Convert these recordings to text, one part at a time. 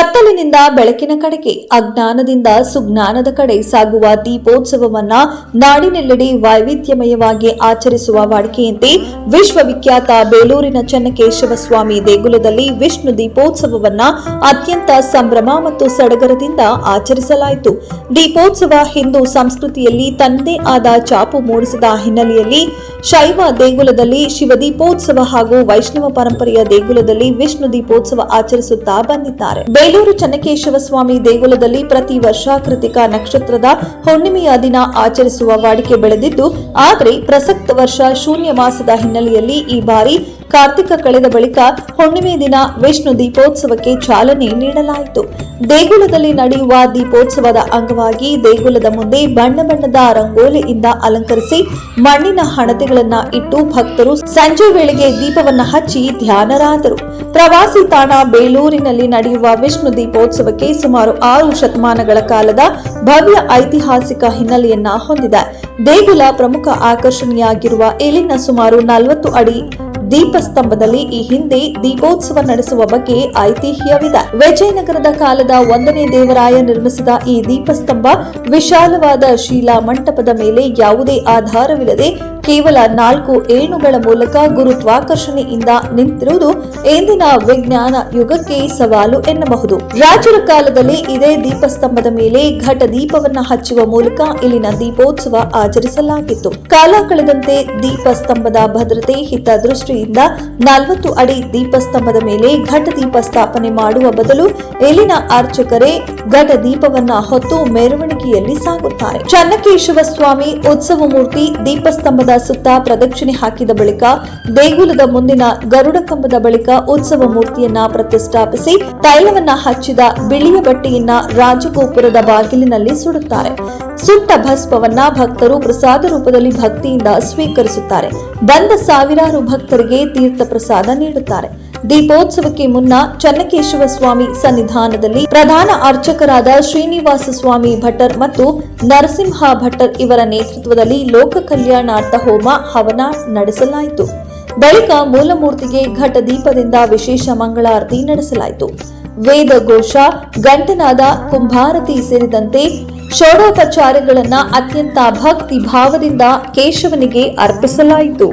ಕತ್ತಲಿನಿಂದ ಬೆಳಕಿನ ಕಡೆಗೆ, ಅಜ್ಞಾನದಿಂದ ಸುಜ್ಞಾನದ ಕಡೆ ಸಾಗುವ ದೀಪೋತ್ಸವವನ್ನ ನಾಡಿನೆಲ್ಲೆಡೆ ವೈವಿಧ್ಯಮಯವಾಗಿ ಆಚರಿಸುವ ವಾಡಿಕೆಯಂತೆ ವಿಶ್ವವಿಖ್ಯಾತ ಬೇಲೂರಿನ ಚನ್ನಕೇಶವ ಸ್ವಾಮಿ ದೇಗುಲದಲ್ಲಿ ವಿಷ್ಣು ದೀಪೋತ್ಸವವನ್ನ ಅತ್ಯಂತ ಸಂಭ್ರಮ ಮತ್ತು ಸಡಗರದಿಂದ ಆಚರಿಸಲಾಯಿತು. ದೀಪೋತ್ಸವ ಹಿಂದೂ ಸಂಸ್ಕೃತಿಯಲ್ಲಿ ತನ್ನದೇ ಆದ ಚಾಪು ಮೂಡಿಸಿದ ಹಿನ್ನೆಲೆಯಲ್ಲಿ ಶೈವ ದೇಗುಲದಲ್ಲಿ ಶಿವದೀಪೋತ್ಸವ ಹಾಗೂ ವೈಷ್ಣವ ಪರಂಪರೆಯ ದೇಗುಲದಲ್ಲಿ ವಿಷ್ಣು ದೀಪೋತ್ಸವ ಆಚರಿಸುತ್ತಾ ಬಂದಿದ್ದಾರೆ. ಬೇಲೂರು ಚನ್ನಕೇಶವ ಸ್ವಾಮಿ ದೇಗುಲದಲ್ಲಿ ಪ್ರತಿ ವರ್ಷ ಕೃತಿಕ ನಕ್ಷತ್ರದ ಹುಣ್ಣಿಮೆಯ ದಿನ ಆಚರಿಸುವ ವಾಡಿಕೆ ಬೆಳೆದಿದ್ದು, ಆದರೆ ಪ್ರಸಕ್ತ ವರ್ಷ ಶೂನ್ಯ ಮಾಸದ ಹಿನ್ನೆಲೆಯಲ್ಲಿ ಈ ಬಾರಿ ಕಾರ್ತಿಕ ಕಳೆದ ಬಳಿಕ ಹುಣ್ಣಿಮೆ ದಿನ ವಿಷ್ಣು ದೀಪೋತ್ಸವಕ್ಕೆ ಚಾಲನೆ ನೀಡಲಾಯಿತು. ದೇಗುಲದಲ್ಲಿ ನಡೆಯುವ ದೀಪೋತ್ಸವದ ಅಂಗವಾಗಿ ದೇಗುಲದ ಮುಂದೆ ಬಣ್ಣ ಬಣ್ಣದ ರಂಗೋಲಿಯಿಂದ ಅಲಂಕರಿಸಿ ಮಣ್ಣಿನ ಹಣತೆಗಳನ್ನ ಇಟ್ಟು ಭಕ್ತರು ಸಂಜೆ ವೇಳೆಗೆ ದೀಪವನ್ನ ಹಚ್ಚಿ ಧ್ಯಾನರಾದರು. ಪ್ರವಾಸಿ ತಾಣ ಬೇಲೂರಿನಲ್ಲಿ ನಡೆಯುವ ವಿಷ್ಣು ದೀಪೋತ್ಸವಕ್ಕೆ ಸುಮಾರು ಆರು ಶತಮಾನಗಳ ಕಾಲದ ಭವ್ಯ ಐತಿಹಾಸಿಕ ಹಿನ್ನೆಲೆಯನ್ನ ಹೊಂದಿದೆ. ದೇಗುಲ ಪ್ರಮುಖ ಆಕರ್ಷಣೆಯಾಗಿರುವ ಇಲ್ಲಿನ ಸುಮಾರು ನಲವತ್ತು ಅಡಿ ದೀಪಸ್ತಂಭದಲ್ಲಿ ಈ ಹಿಂದೆ ದೀಪೋತ್ಸವ ನಡೆಸುವ ಬಗ್ಗೆ ಐತಿಹ್ಯವಿದೆ. ವಿಜಯನಗರದ ಕಾಲದ ಒಂದನೇ ದೇವರಾಯ ನಿರ್ಮಿಸಿದ ಈ ದೀಪಸ್ತಂಭ ವಿಶಾಲವಾದ ಶೀಲಾ ಮಂಟಪದ ಮೇಲೆ ಯಾವುದೇ ಆಧಾರವಿಲ್ಲದೆ ಕೇವಲ ನಾಲ್ಕು ಏಣುಗಳ ಮೂಲಕ ಗುರುತ್ವಾಕರ್ಷಣೆಯಿಂದ ನಿಂತಿರುವುದು ಇಂದಿನ ವಿಜ್ಞಾನ ಯುಗಕ್ಕೆ ಸವಾಲು ಎನ್ನಬಹುದು. ರಾಜರ ಕಾಲದಲ್ಲಿ ಇದೇ ದೀಪಸ್ತಂಭದ ಮೇಲೆ ಘಟ ದೀಪವನ್ನ ಹಚ್ಚುವ ಮೂಲಕ ಇಲ್ಲಿನ ದೀಪೋತ್ಸವ ಆಚರಿಸಲಾಗಿತ್ತು. ಕಾಲ ಕಳೆದಂತೆ ದೀಪಸ್ತಂಭದ ಭದ್ರತೆ ಹಿತದೃಷ್ಟಿಯಿಂದ ನಲವತ್ತು ಅಡಿ ದೀಪಸ್ತಂಭದ ಮೇಲೆ ಘಟ ದೀಪ ಸ್ಥಾಪನೆ ಮಾಡುವ ಬದಲು ಇಲ್ಲಿನ ಅರ್ಚಕರೇ ಘಟ ದೀಪವನ್ನ ಹೊತ್ತು ಮೆರವಣಿಗೆಯಲ್ಲಿ ಸಾಗುತ್ತಾರೆ. ಚನ್ನಕೇಶವ ಸ್ವಾಮಿ ಉತ್ಸವ ಮೂರ್ತಿ ದೀಪಸ್ತಂಭದ ಸುತ್ತ ಪ್ರದಕ್ಷಿಣೆ ಹಾಕಿದ ಬಳಿಕ ದೇಗುಲದ ಮುಂದಿನ ಗರುಡ ಕಂಬದ ಬಳಿಕ ಉತ್ಸವ ಮೂರ್ತಿಯನ್ನ ಪ್ರತಿಷ್ಠಾಪಿಸಿ ತೈಲವನ್ನ ಹಚ್ಚಿದ ಬಿಳಿಯ ಬಟ್ಟೆಯನ್ನ ರಾಜಗೋಪುರದ ಬಾಗಿಲಿನಲ್ಲಿ ಸುಡುತ್ತಾರೆ. ಸುಟ್ಟ ಭಸ್ಮವನ್ನ ಭಕ್ತರು ಪ್ರಸಾದ ರೂಪದಲ್ಲಿ ಭಕ್ತಿಯಿಂದ ಸ್ವೀಕರಿಸುತ್ತಾರೆ. ಬಂದ ಸಾವಿರಾರು ಭಕ್ತರಿಗೆ ತೀರ್ಥ ಪ್ರಸಾದ ನೀಡುತ್ತಾರೆ. ದೀಪೋತ್ಸವಕ್ಕೆ ಮುನ್ನ ಚನ್ನಕೇಶವ ಸ್ವಾಮಿ ಸನ್ನಿಧಾನದಲ್ಲಿ ಪ್ರಧಾನ ಅರ್ಚಕರಾದ ಶ್ರೀನಿವಾಸ ಸ್ವಾಮಿ ಭಟ್ಟರ್ ಮತ್ತು ನರಸಿಂಹ ಭಟ್ಟರ್ ಇವರ ನೇತೃತ್ವದಲ್ಲಿ ಲೋಕ ಕಲ್ಯಾಣಾರ್ಥ ಹೋಮ ಹವನ ನಡೆಸಲಾಯಿತು. ಬಳಿಕ ಮೂಲಮೂರ್ತಿಗೆ ಘಟ ದೀಪದಿಂದ ವಿಶೇಷ ಮಂಗಳಾರತಿ ನಡೆಸಲಾಯಿತು. ವೇದ ಘೋಷ, ಗಂಟನಾದ ಕುಂಭಾರತಿ ಸೇರಿದಂತೆ ಷೋಡೋಪಚಾರಗಳನ್ನು ಅತ್ಯಂತ ಭಕ್ತಿ ಭಾವದಿಂದ ಕೇಶವನಿಗೆ ಅರ್ಪಿಸಲಾಯಿತು.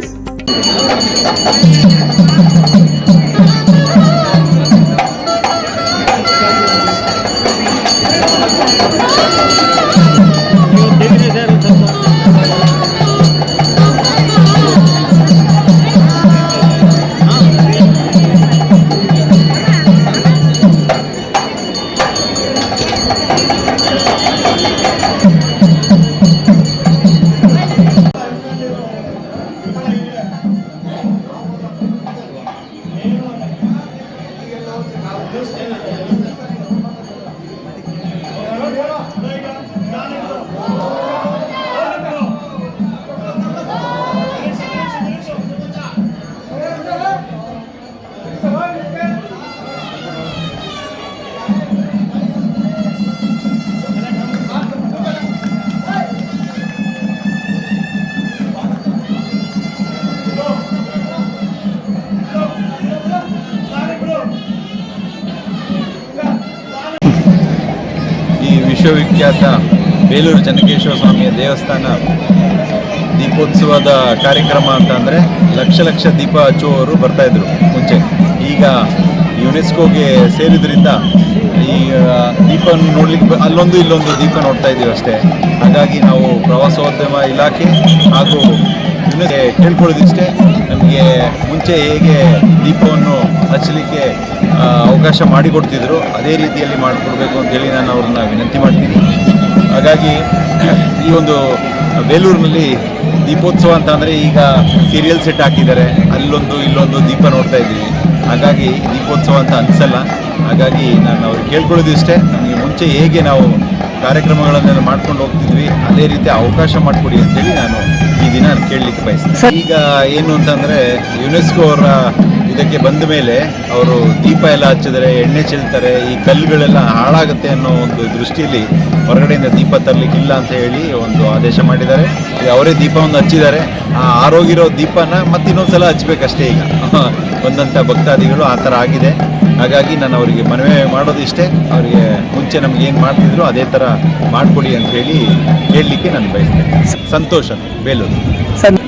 ಈ ವಿಶ್ವವಿಖ್ಯಾತ ಬೇಲೂರು ಚನ್ನಕೇಶ್ವರ ಸ್ವಾಮಿಯ ದೇವಸ್ಥಾನ ದೀಪೋತ್ಸವದ ಕಾರ್ಯಕ್ರಮ ಅಂತ ಅಂದರೆ ಲಕ್ಷ ಲಕ್ಷ ದೀಪ ಹಚ್ಚುವವರು ಬರ್ತಾಯಿದ್ರು ಮುಂಚೆ. ಈಗ ಯುನೆಸ್ಕೋಗೆ ಸೇರಿದ್ರಿಂದ ಈ ದೀಪವನ್ನು ದೀಪ ನೋಡ್ಲಿಕ್ಕೆ ಅಲ್ಲೊಂದು ಇಲ್ಲೊಂದು ದೀಪ ನೋಡ್ತಾ ಇದ್ದೀವಿ ಅಷ್ಟೇ. ಹಾಗಾಗಿ ನಾವು ಪ್ರವಾಸೋದ್ಯಮ ಇಲಾಖೆ ಹಾಗೂ ಯುನೆಸ್ ಕೇಳ್ಕೊಳ್ಳೋದಿಷ್ಟೇ. ನಮಗೆ ಮುಂಚೆ ಹೇಗೆ ದೀಪವನ್ನು ಹಚ್ಚಲಿಕ್ಕೆ ಅವಕಾಶ ಮಾಡಿಕೊಡ್ತಿದ್ರು. ಅದೇ ರೀತಿಯಲ್ಲಿ ಮಾಡಿಕೊಡ್ಬೇಕು ಅಂತೇಳಿ ನಾನು ಅವ್ರನ್ನ ವಿನಂತಿ ಮಾಡ್ತೀನಿ. ಹಾಗಾಗಿ ಈ ಒಂದು ಬೇಲೂರಿನಲ್ಲಿ ದೀಪೋತ್ಸವ ಅಂತ ಅಂದರೆ ಈಗ ಸೀರಿಯಲ್ ಸೆಟ್ ಹಾಕಿದ್ದಾರೆ. ಅಲ್ಲೊಂದು ಇಲ್ಲೊಂದು ದೀಪ ನೋಡ್ತಾ ಇದ್ದೀವಿ. ಹಾಗಾಗಿ ದೀಪೋತ್ಸವ ಅಂತ ಅನಿಸಲ್ಲ. ಹಾಗಾಗಿ ನಾನು ಅವ್ರು ಕೇಳ್ಕೊಳ್ಳೋದು ಇಷ್ಟೇ. ನಮಗೆ ಮುಂಚೆ ಹೇಗೆ ನಾವು ಕಾರ್ಯಕ್ರಮಗಳನ್ನೆಲ್ಲ ಮಾಡ್ಕೊಂಡು ಹೋಗ್ತಿದ್ವಿ ಅದೇ ರೀತಿ ಅವಕಾಶ ಮಾಡಿಕೊಡಿ ಅಂತೇಳಿ ನಾನು ಈ ದಿನ ಕೇಳಲಿಕ್ಕೆ ಬಯಸ್ತೀನಿ. ಈಗ ಏನು ಅಂತಂದರೆ ಯುನೆಸ್ಕೋ ಅವರ ಇದಕ್ಕೆ ಬಂದ ಮೇಲೆ ಅವರು ದೀಪ ಎಲ್ಲ ಹಚ್ಚಿದರೆ, ಎಣ್ಣೆ ಚೆಲ್ತಾರೆ, ಈ ಕಲ್ಲುಗಳೆಲ್ಲ ಹಾಳಾಗುತ್ತೆ ಅನ್ನೋ ಒಂದು ದೃಷ್ಟಿಯಲ್ಲಿ ಹೊರಗಡೆಯಿಂದ ದೀಪ ತರಲಿಕ್ಕಿಲ್ಲ ಅಂತ ಹೇಳಿ ಒಂದು ಆದೇಶ ಮಾಡಿದ್ದಾರೆ. ಈಗ ಅವರೇ ದೀಪವನ್ನು ಹಚ್ಚಿದ್ದಾರೆ. ಆ ಆರೋಗಿರೋ ದೀಪನ ಮತ್ತೆ ಇನ್ನೊಂದ್ಸಲ ಹಚ್ಬೇಕಷ್ಟೇ ಈಗ. ಬಂದಂಥ ಭಕ್ತಾದಿಗಳು ಆ ಥರ ಆಗಿದೆ. ಹಾಗಾಗಿ ನಾನು ಅವರಿಗೆ ಮನವಿ ಮಾಡೋದು ಇಷ್ಟೇ. ಅವರಿಗೆ ಮುಂಚೆ ನಮ್ಗೆ ಏನು ಮಾಡ್ತಿದ್ರು ಅದೇ ಥರ ಮಾಡಿಕೊಡಿ ಅಂತ ಹೇಳಿ ಕೇಳಲಿಕ್ಕೆ ನಾನು ಬಯಸ್ತೇನೆ. ಸಂತೋಷ, ಬೇಲೂರು.